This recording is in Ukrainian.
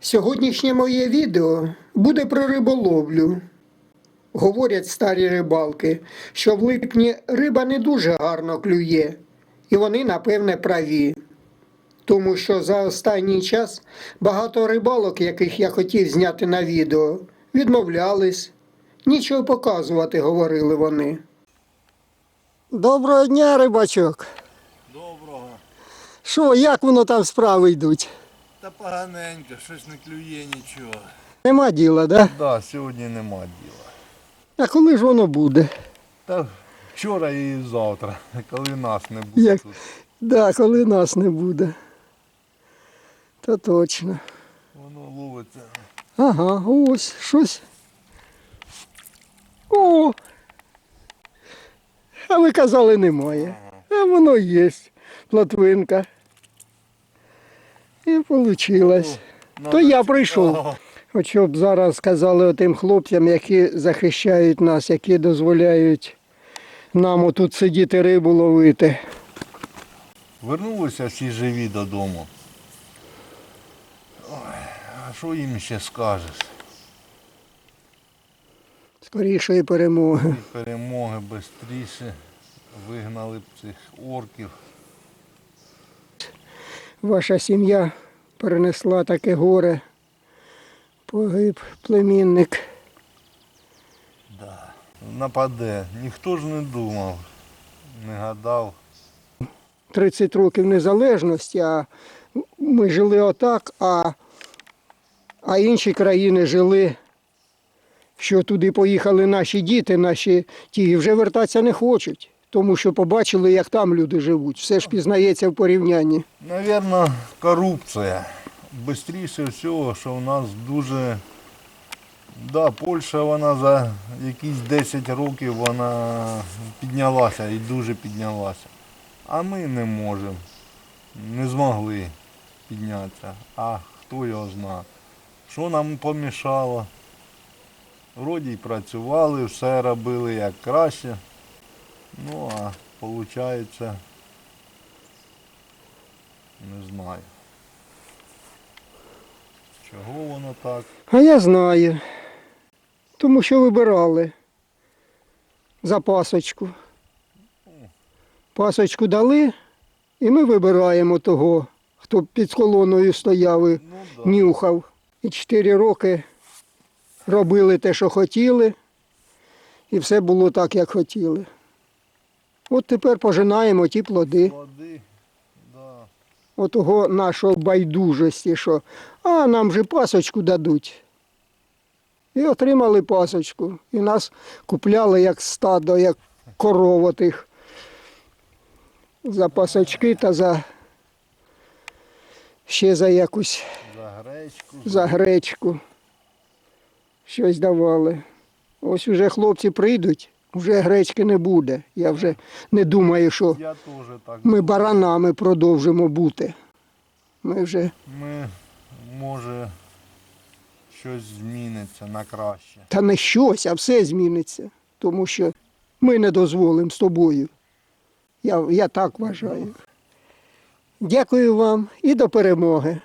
Сьогоднішнє моє відео буде про риболовлю. Говорять старі рибалки, що в липні риба не дуже гарно клює, і вони, напевне, праві. Тому що за останній час багато рибалок, яких я хотів зняти на відео, відмовлялись. Нічого показувати, говорили вони. Доброго дня, рибачок. Доброго. Що, як воно там справи йдуть? Та поганенько, щось не клює нічого. Нема діла, да? Да, сьогодні нема діла. А коли ж воно буде? Та вчора і завтра, коли нас не буде Як? тут. Да, коли нас не буде. То точно. Воно ловиться. Ага, ось щось. О! А ви казали немає. А воно є. Платвинка. І вийшло. То я прийшов. От щоб зараз сказали тим хлопцям, які захищають нас, які дозволяють нам отут сидіти рибу ловити. Вернулися всі живі додому. Ой, а що їм ще скажеш? Скорішої перемоги. Перемоги швидше вигнали б цих орків. Ваша сім'я перенесла таке горе. Погиб племінник. Да. Нападе. Ніхто ж не думав, не гадав. 30 років незалежності, а ми жили отак, а, а інші країни жили, що туди поїхали наші діти, наші ті, і вже вертатися не хочуть, тому що побачили, як там люди живуть. Все ж пізнається в порівнянні. Навірно, корупція. Бистріше всього, що в нас дуже. Да, Польща вона за якісь 10 років вона піднялася і дуже піднялася. А ми не можемо. Не змогли піднятися. А хто його знає. Що нам помішало? Вроді працювали, все робили як краще. Ну а виходить, не знаю. Чого воно так? А я знаю, тому що вибирали за пасочку. Пасочку дали, і ми вибираємо того, хто під колоною стояв і Ну да. нюхав. І чотири роки робили те, що хотіли, і все було так, як хотіли. От тепер пожинаємо ті плоди. Води, да. Отого нашого байдужості, що а нам же пасочку дадуть. І отримали пасочку. І нас купляли як стадо, як коров тих. За пасочки та за ще за якусь За гречку. за гречку. Щось давали. Ось уже хлопці прийдуть, вже гречки не буде. Я вже не думаю, що Я теж так. ми баранами продовжимо бути. Ми вже Ми, може, щось зміниться на краще. та не щось, а все зміниться. Тому що ми не дозволимо з тобою. Я, я так вважаю. Дякую вам і до перемоги.